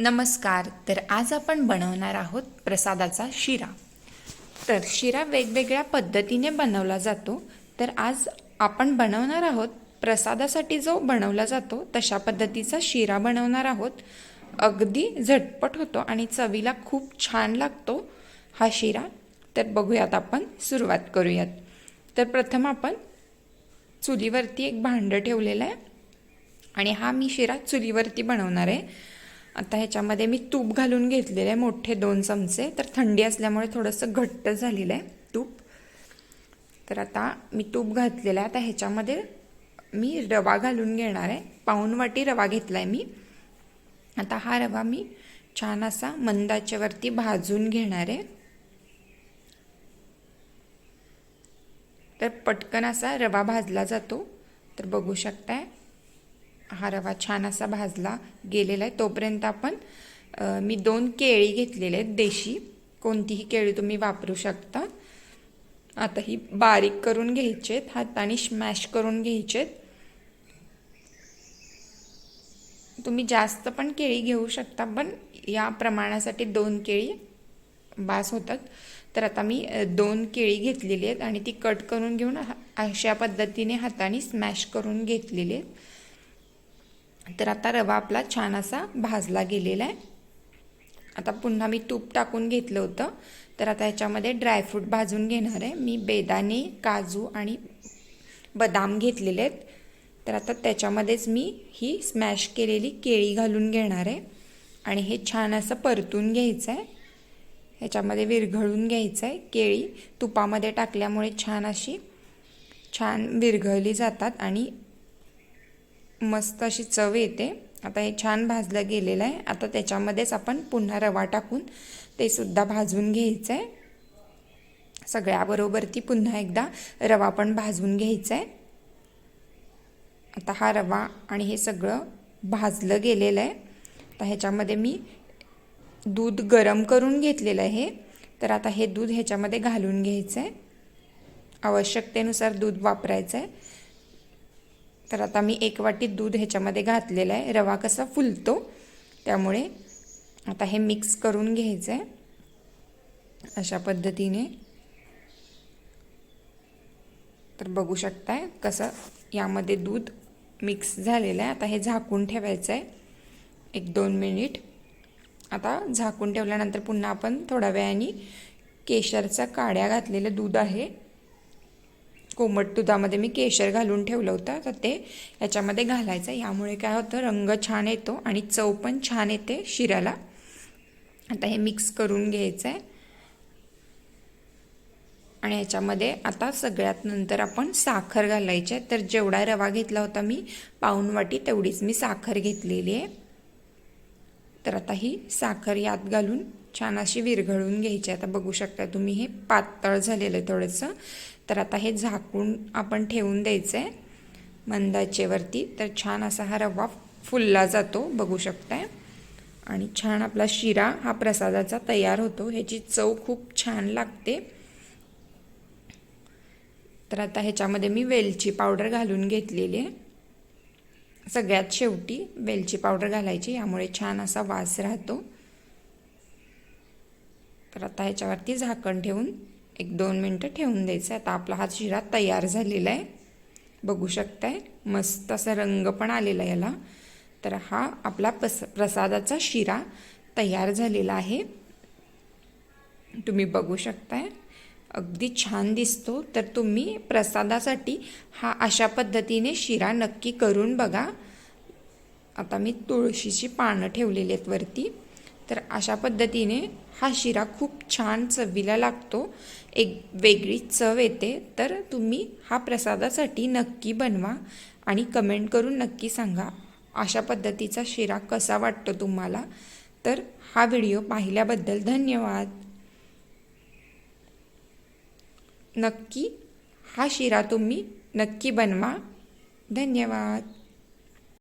नमस्कार तर आज आपण बनवणार आहोत प्रसादाचा शिरा. तर शिरा वेगवेगळ्या पद्धतीने बनवला जातो तर आज आपण बनवणार आहोत प्रसादासाठी जो बनवला जातो तशा पद्धतीचा शिरा बनवणार आहोत. अगदी झटपट होतो आणि चवीला खूप छान लागतो हा शिरा. तर बघूयात आपण सुरुवात करूयात. तर प्रथम आपण चुलीवरती एक भांडं ठेवलेलं आहे. आणि हा मी शिरा चुलीवरती बनवणार आहे. आता ह्याच्यामध्ये मी तूप घालून घेतलेलं आहे मोठे दोन चमचे. तर थंडी असल्यामुळे थोडंसं घट्ट झालेलं आहे तूप. तर आता मी तूप घातलेलं आहे. आता ह्याच्यामध्ये मी रवा घालून घेणार आहे. पाऊण वाटी रवा घेतला आहे मी. आता हा रवा मी छान असा मंदाच्यावरती भाजून घेणार आहे. तर पटकन असा रवा भाजला जातो. तर बघू शकताय. हा रवा छान असा भाजला गेलेला आहे. तोपर्यंत आपण मी दोन केळी घेतलेले आहेत देशी. कोणतीही केळी तुम्ही वापरू शकता. आता ही बारीक करून घ्यायचेत हाताने स्मॅश करून घ्यायचेत तुम्ही जास्त पण केळी घेऊ शकता पण या प्रमाणासाठी दोन केळी बास होतात. तर आता मी दोन केळी घेतलेली आहेत आणि ती कट करून घेऊन अशा पद्धतीने हाताने स्मॅश करून घेतलेली आहेत. तर आता रवा आपला छान असा भाजला गेलेला आहे. आता पुन्हा मी तूप टाकून घेतलं होतं. तर आता ह्याच्यामध्ये ड्रायफ्रूट भाजून घेणार आहे. मी बेदाणे काजू आणि बदाम घेतलेले आहेत. तर आता त्याच्यामध्येच मी ही स्मॅश केलेली केळी घालून घेणार आहे. आणि हे छान असं परतून घ्यायचं आहे. ह्याच्यामध्ये विरघळून घ्यायचं आहे. केळी तुपामध्ये टाकल्यामुळे छान अशी छान विरघळली जातात आणि मस्त अशी चव येते. आता हे छान भाजलं गेलेलं आहे. आता त्याच्यामध्येच आपण पुन्हा रवा टाकून ते सुद्धा भाजून घ्यायचं आहे सगळ्याबरोबर ती पुन्हा एकदा रवा पण भाजून घ्यायचा आहे आता हा रवा आणि हे सगळं भाजलं गेलेलं आहे. आता ह्याच्यामध्ये मी दूध गरम करून घेतलेलं आहे. तर आता हे दूध ह्याच्यामध्ये घालून घ्यायचं आहे आवश्यकतेनुसार दूध वापरायचं आहे तर आता मी एक वाटी दूध ह्याच्यामध्ये घातलेलं आहे. रवा कसा फुलतो त्यामुळे आता हे मिक्स करून घ्यायचं आहे अशा पद्धतीने. तर बघू शकताय कसं यामध्ये दूध मिक्स झालेलं आहे. आता हे झाकून ठेवायचं आहे एक दोन मिनिट आता झाकून ठेवल्यानंतर पुन्हा आपण थोड्या वेळाने केशरच्या काड्या घातलेलं दूध आहे. कोमट दुधामध्ये मी केशर घालून ठेवलं होतं. तर ते याच्यामध्ये घालायचं. यामुळे काय होतं रंग छान येतो आणि चव पण छान येते शिऱ्याला आता हे मिक्स करून घ्यायचं आहे आणि याच्यामध्ये आता सगळ्यात नंतर आपण साखर घालायची आहे. तर जेवढा रवा घेतला होता मी पाऊण वाटी तेवढीच मी साखर घेतलेली आहे. तर आता ही साखर यात घालून छान अशी विरघळून घ्यायची. आता बघू शकता तुम्ही हे पातळ झालेलं आहे थोडंसं. तर आता हे झाकून आपण ठेवून द्यायचं आहे मंदाचेवरती. तर छान असा हा रवा फुलला जातो बघू शकताय. आणि छान आपला शिरा हा प्रसादाचा तयार होतो. ह्याची चव खूप छान लागते. तर आता ह्याच्यामध्ये मी वेलची पावडर घालून घेतलेली आहे. सगळ्यात शेवटी वेलची पावडर घालायची यामुळे छान असा वास राहतो. तर आता ह्याच्यावरती झाकण ठेवून एक दोन मिनटं ठेवून द्यायचं. आता आपला हा शिरा तयार झालेला आहे. बघू शकताय मस्त असा रंग पण आलेला आहे याला. तर हा आपला पस प्रसादाचा शिरा तयार झालेला आहे. तुम्ही बघू शकताय अगदी छान दिसतो. तर तुम्ही प्रसादासाठी हा अशा पद्धतीने शिरा नक्की करून बघा. आता मी तुळशीची पानं ठेवलेली आहेत वरती. तर अशा पद्धतीने हा शिरा खूप छान चवीला लागतो. एक वेगळी चव येते. तर तुम्ही हा प्रसादासाठी नक्की बनवा आणि कमेंट करून नक्की सांगा अशा पद्धतीचा शिरा कसा वाटतो तुम्हाला. तर हा व्हिडिओ पाहिल्याबद्दल धन्यवाद. नक्की हा शिरा तुम्ही नक्की बनवा. धन्यवाद.